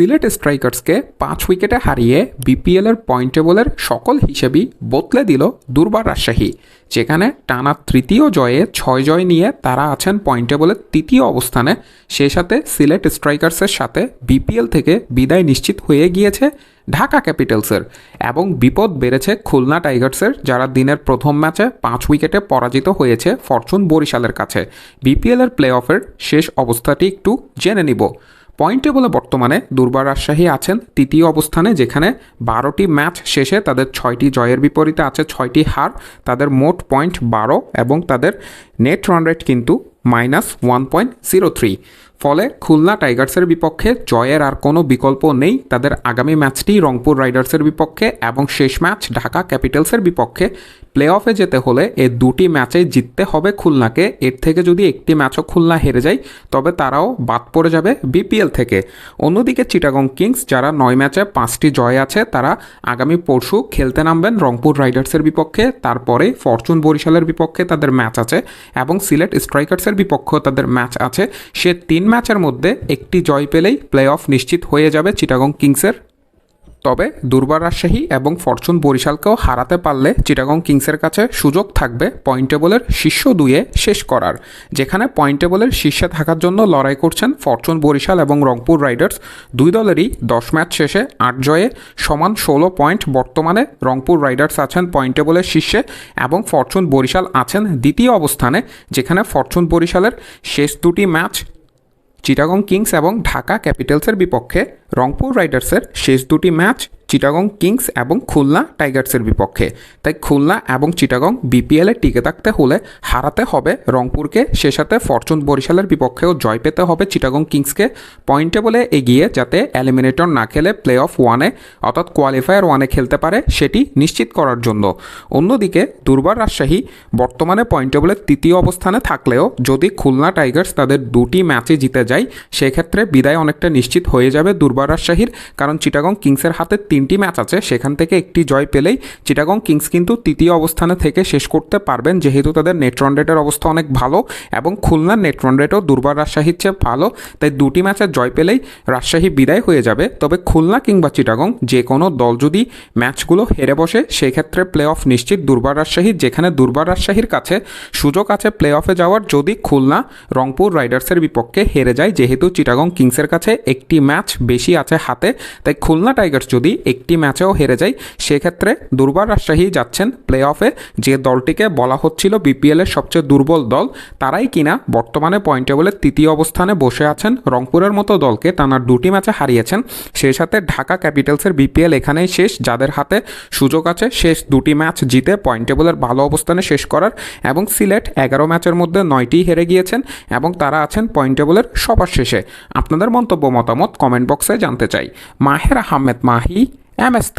সিলেট স্ট্রাইকার্সকে পাঁচ উইকেটে হারিয়ে বিপিএলের পয়েন্ট টেবলের সকল হিসেবেই বদলে দিল দুর্বার রাজশাহী, যেখানে টানা তৃতীয় জয়ে ছয় জয় নিয়ে তারা আছেন পয়েন্ট টেবলের তৃতীয় অবস্থানে। সে সাথে সিলেট স্ট্রাইকার্সের সাথে বিপিএল থেকে বিদায় নিশ্চিত হয়ে গিয়েছে ঢাকা ক্যাপিটালসের এবং বিপদ বেড়েছে খুলনা টাইগার্সের, যারা দিনের প্রথম ম্যাচে পাঁচ উইকেটে পরাজিত হয়েছে ফরচুন বরিশালের কাছে। বিপিএলের প্লে অফের শেষ অবস্থাটি একটু জেনে নিব। পয়েন্ট টেবলে বর্তমানে দুর্বার রাজশাহী আছেন। তৃতীয় অবস্থানে যেখানে বারোটি ম্যাচ শেষে তাদের ছয়টি জয়ের বিপরীতে আছে ছয়টি হার। তাদের মোট পয়েন্ট বারো এবং তাদের নেট রান রেট কিন্তু minus one point zero three ফলে খুলনা টাইগার্সের বিপক্ষে জয়ের আর কোনো বিকল্প নেই তাদের আগামী ম্যাচটি রংপুর রাইডার্সের বিপক্ষে এবং শেষ ম্যাচ ঢাকা ক্যাপিটালসের বিপক্ষে। প্লে অফে যেতে হলে এ দুটি ম্যাচে জিততে হবে খুলনাকে। এর থেকে যদি একটি ম্যাচও খুলনা হেরে যায়, তবে তারাও বাদ পড়ে যাবে বিপিএল থেকে। অন্যদিকে চিটাগং কিংস, যারা নয় ম্যাচে পাঁচটি জয় আছে, তারা আগামী পরশু খেলতে নামবেন রংপুর রাইডার্সের বিপক্ষে। তারপরে ফরচুন বরিশালের বিপক্ষে তাদের ম্যাচ আছে এবং সিলেট স্ট্রাইকার্সের বিপক্ষেও তাদের ম্যাচ আছে। সে তিন ম্যাচের মধ্যে একটি জয় পেলেই প্লে অফ নিশ্চিত হয়ে যাবে চিটাগং কিংসের। তবে দুর্বার রাজশাহী এবং ফরচুন বরিশালকেও হারাতে পারলে চিটাগং কিংসের কাছে সুযোগ থাকবে পয়েন্ট টেবলের শীর্ষ দুয়ে শেষ করার, যেখানে পয়েন্ট টেবলের শীর্ষে থাকার জন্য লড়াই করছেন ফরচুন বরিশাল এবং রংপুর রাইডার্স। দুই দলেরই দশ ম্যাচ শেষে আট জয়ে সমান ষোলো পয়েন্ট বর্তমানে রংপুর রাইডার্স আছেন পয়েন্ট টেবলের শীর্ষে এবং ফরচুন বরিশাল আছেন দ্বিতীয় অবস্থানে, যেখানে ফরচুন বরিশালের শেষ দুটি ম্যাচ চিটাগং কিংস এবং ঢাকা ক্যাপিটালসের বিপক্ষে রংপুর রাইডার্সের শেষ দুটি ম্যাচ চিটাগং কিংস এবং খুলনা টাইগার্সের বিপক্ষে। তাই খুলনা এবং চিটাগং বিপিএলে টিকে থাকতে হলে হারাতে হবে রংপুরকে সে সাথে ফরচুন বরিশালের বিপক্ষেও জয় পেতে হবে চিটাগং কিংসকে। পয়েন্টে বলে এগিয়ে যাতে এলিমিনেটর না খেলে প্লে অফ ওয়ানে, অর্থাৎ কোয়ালিফায়ার ওয়ানে খেলতে পারে, সেটি নিশ্চিত করার জন্য। অন্যদিকে দুর্বার রাজশাহী বর্তমানে পয়েন্ট টেবলের তৃতীয় অবস্থানে থাকলেও যদি খুলনা টাইগার্স তাদের দুটি ম্যাচে জিতে যায়, সেক্ষেত্রে বিদায় অনেকটা নিশ্চিত হয়ে যাবে দুর্বার রাজশাহীর কারণ চিটাগং কিংসের হাতে তিনটি ম্যাচ আছে। সেখান থেকে একটি জয় পেলেই চিটাগং কিংস কিন্তু তৃতীয় অবস্থানে থেকে শেষ করতে পারবেন। যেহেতু তাদের নেট রান রেটের অবস্থা অনেক ভালো এবং খুলনার নেট রান রেটও দুর্বার রাজশাহীর চেয়ে ভালো, তাই দুটি ম্যাচের জয় পেলেই রাজশাহী বিদায় হয়ে যাবে। তবে খুলনা কিংবা চিটাগং যে কোনো দল যদি ম্যাচগুলো হেরে বসে, সেক্ষেত্রে প্লে অফ নিশ্চিত দুর্বার রাজশাহীর যেখানে দুর্বার রাজশাহীর কাছে সুযোগ আছে প্লে অফে যাওয়ার। যদি খুলনা রংপুর রাইডার্সের বিপক্ষে হেরে যায়, যেহেতু চিটাগং কিংসের কাছে একটি ম্যাচ বেশি আছে হাতে, তাই খুলনা টাইগার্স যদি একটি ম্যাচেও হেরে যায়, সেক্ষেত্রে দুর্বার রাজশাহী যাচ্ছেন প্লে অফে যে দলটিকে বলা হচ্ছিল বিপিএলের সবচেয়ে দুর্বল দল, তারাই কিনা বর্তমানে পয়েন্ট টেবলের তৃতীয় অবস্থানে বসে আছেন। রংপুরের মতো দলকে টানা দুটি ম্যাচে হারিয়েছেন। সেই সাথে ঢাকা ক্যাপিটালসের বিপিএল এখানেই শেষ, যাদের হাতে সুযোগ আছে শেষ দুটি ম্যাচ জিতে পয়েন্ট টেবলের ভালো অবস্থানে শেষ করার। এবং সিলেট এগারো ম্যাচের মধ্যে নয়টি হেরে গিয়েছেন এবং তারা আছেন পয়েন্ট টেবলের সবার শেষে। আপনাদের মন্তব্য, মতামত কমেন্ট বক্সে জানতে চাই মাহের আহমেদ মাহি এম এস